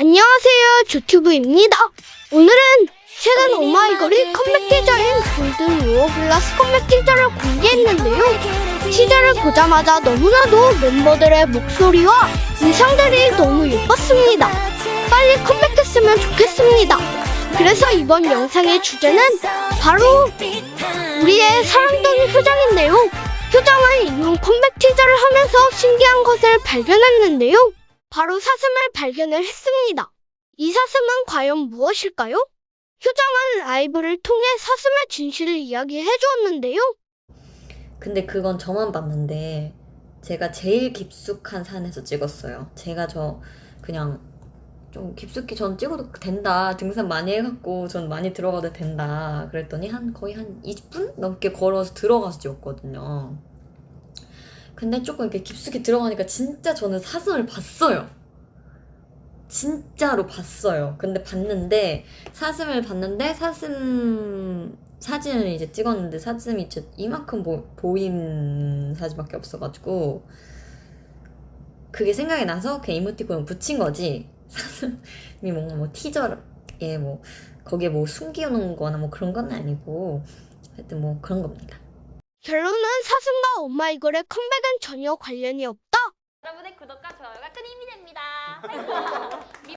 안녕하세요. 조튜브입니다. 오늘은 최근 오마이걸이 컴백 티저인 골든 루어블라스 컴백 티저를 공개했는데요. 티저를 보자마자 너무나도 멤버들의 목소리와 의상들이 너무 예뻤습니다. 빨리 컴백했으면 좋겠습니다. 그래서 이번 영상의 주제는 바로 우리의 사랑둥이 효정인데요. 효정은 이후 컴백 티저를 하면서 신기한 것을 발견했는데요. 바로 사슴을 발견을 했습니다. 이 사슴은 과연 무엇일까요? 효정은 라이브를 통해 사슴의 진실을 이야기해 주었는데요. 근데 그건 저만 봤는데 제가 제일 깊숙한 산에서 찍었어요. 제가 저 그냥 좀 깊숙이 전 찍어도 된다. 등산 많이 해갖고 전 많이 들어가도 된다. 그랬더니 한 거의 한 20분 넘게 걸어서 들어가서 찍었거든요. 근데 조금 이렇게 깊숙이 들어가니까 진짜 저는 사슴을 봤어요. 진짜로 봤어요. 근데 봤는데 사슴을 봤는데 사슴 사진을 이제 찍었는데 사슴이 진짜 이만큼 보, 보인 사진밖에 없어가지고 그게 생각이 나서 그 이모티콘을 붙인 거지 사슴이 뭔가 뭐 티저에 뭐 거기에 뭐 숨겨놓은 거나 뭐 그런 건 아니고 하여튼 뭐 그런 겁니다. 결론은 사슴과 오마이걸의 컴백은 전혀 관련이 없다. 여러분의 구독과 좋아요가 큰 힘이 됩니다.